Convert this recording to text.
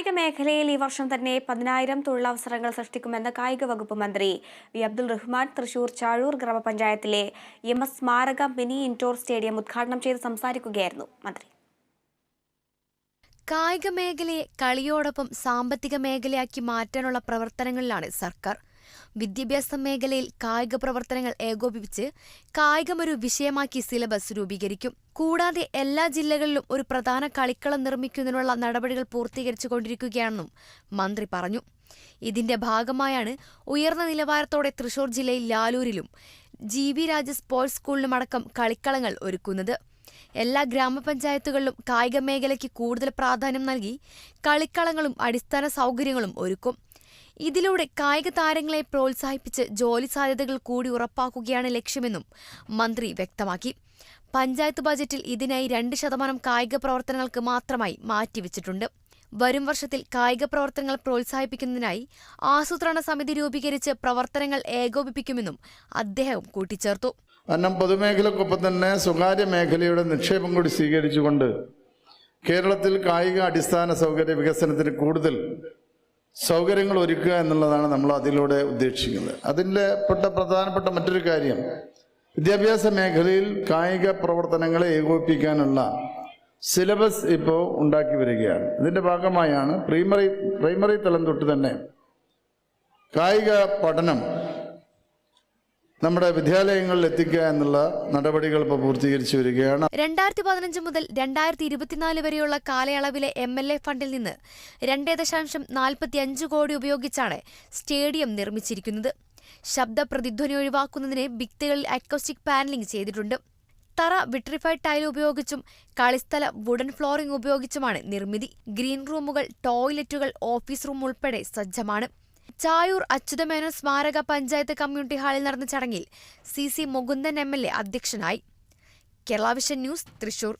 കായിക മേഖലയിൽ ഈ വർഷം തന്നെ പതിനായിരം തൊഴിലവസരങ്ങൾ സൃഷ്ടിക്കുമെന്ന് കായിക വകുപ്പ് മന്ത്രി വി. അബ്ദുൾ റഹ്മാൻ തൃശൂർ ചാഴൂർ ഗ്രാമപഞ്ചായത്തിലെ എം. എസ്. സ്മാരക മിനി ഇൻഡോർ സ്റ്റേഡിയം ഉദ്ഘാടനം ചെയ്ത് സംസാരിക്കുകയായിരുന്നു മന്ത്രി. കായിക മേഖലയെ കളിയോടൊപ്പം സാമ്പത്തിക മേഖലയാക്കി മാറ്റാനുള്ള പ്രവർത്തനങ്ങളിലാണ് സർക്കാർ. വിദ്യാഭ്യാസ മേഖലയിൽ കായിക പ്രവർത്തനങ്ങൾ ഏകോപിപ്പിച്ച് കായികമൊരു വിഷയമാക്കി സിലബസ് രൂപീകരിക്കും. കൂടാതെ എല്ലാ ജില്ലകളിലും ഒരു പ്രധാന കളിക്കളം നിർമ്മിക്കുന്നതിനുള്ള നടപടികൾ പൂർത്തീകരിച്ചു കൊണ്ടിരിക്കുകയാണെന്നും മന്ത്രി പറഞ്ഞു. ഇതിന്റെ ഭാഗമായാണ് ഉയർന്ന നിലവാരത്തോടെ തൃശൂർ ജില്ലയിൽ ലാലൂരിലും ജി വി രാജ സ്പോർട്സ് സ്കൂളിലുമടക്കം കളിക്കളങ്ങൾ ഒരുക്കുന്നത്. എല്ലാ ഗ്രാമപഞ്ചായത്തുകളിലും കായിക മേഖലയ്ക്ക് കൂടുതൽ പ്രാധാന്യം നൽകി കളിക്കളങ്ങളും അടിസ്ഥാന സൗകര്യങ്ങളും ഒരുക്കും. ഇതിലൂടെ കായിക താരങ്ങളെ പ്രോത്സാഹിപ്പിച്ച് ജോലി സാധ്യതകൾ കൂടി ഉറപ്പാക്കുകയാണ് ലക്ഷ്യമെന്നും മന്ത്രി വ്യക്തമാക്കി. പഞ്ചായത്ത് ബജറ്റിൽ ഇതിനായി രണ്ട് ശതമാനം കായിക പ്രവർത്തനങ്ങൾക്ക് മാത്രമായി മാറ്റിവെച്ചിട്ടുണ്ട്. വരും വർഷത്തിൽ കായിക പ്രവർത്തനങ്ങൾ പ്രോത്സാഹിപ്പിക്കുന്നതിനായി ആസൂത്രണ സമിതി രൂപീകരിച്ച് പ്രവർത്തനങ്ങൾ ഏകോപിപ്പിക്കുമെന്നും അദ്ദേഹം കൂട്ടിച്ചേർത്തു. കാരണം പൊതുമേഖലക്കൊപ്പം തന്നെ സ്വകാര്യ മേഖലയുടെ നിക്ഷേപം കൂടി സ്വീകരിച്ചുകൊണ്ട് കേരളത്തിൽ കായിക അടിസ്ഥാന സൗകര്യ വികസനത്തിന് കൂടുതൽ സൗകര്യങ്ങൾ ഒരുക്കുക എന്നുള്ളതാണ് നമ്മൾ അതിലൂടെ ഉദ്ദേശിക്കുന്നത്. അതിന്റെ പെട്ട പ്രധാനപ്പെട്ട മറ്റൊരു കാര്യം വിദ്യാഭ്യാസ മേഖലയിൽ കായിക പ്രവർത്തനങ്ങളെ ഏകോപിപ്പിക്കാനുള്ള സിലബസ് ഇപ്പോൾ ഉണ്ടാക്കി വരികയാണ്. ഇതിന്റെ ഭാഗമായാണ് പ്രൈമറി പ്രൈമറി തലം തൊട്ട് തന്നെ കായിക പഠനം നമ്മുടെ വിദ്യാലയങ്ങളിൽ എത്തിക്കുക എന്നുള്ള നടപടികൾ ഇപ്പോൾ പൂർത്തീകരിച്ചു വരികയാണ്. രണ്ടായിരത്തി പതിനഞ്ച് മുതൽ രണ്ടായിരത്തി ഇരുപത്തിനാല് വരെയുള്ള കാലയളവിലെ എം എൽ എ ഫണ്ടിൽ നിന്ന് രണ്ടേ ദശാംശം നാൽപ്പത്തി അഞ്ച് കോടി ഉപയോഗിച്ചാണ് സ്റ്റേഡിയം നിർമ്മിച്ചിരിക്കുന്നത്. ശബ്ദ പ്രതിധ്വനി ഒഴിവാക്കുന്നതിന് ഭിത്തികളിൽ അക്കോസ്റ്റിക് പാനലിംഗ് ചെയ്തിട്ടുണ്ട്. തറ വിട്രിഫൈഡ് ടൈൽ ഉപയോഗിച്ചും കളിസ്ഥല വുഡൻ ഫ്ലോറിംഗ് ഉപയോഗിച്ചുമാണ് നിർമ്മിതി. ഗ്രീൻ റൂമുകൾ ടോയ്ലറ്റുകൾ ഓഫീസ് റൂം ഉൾപ്പെടെ സജ്ജമാണ്. ചായൂർ അച്യുതമേനോൻ സ്മാരക പഞ്ചായത്ത് കമ്മ്യൂണിറ്റി ഹാളിൽ നടന്ന ചടങ്ങിൽ C C Mukundan M L A അധ്യക്ഷനായി. Kerala vision news Thrissur.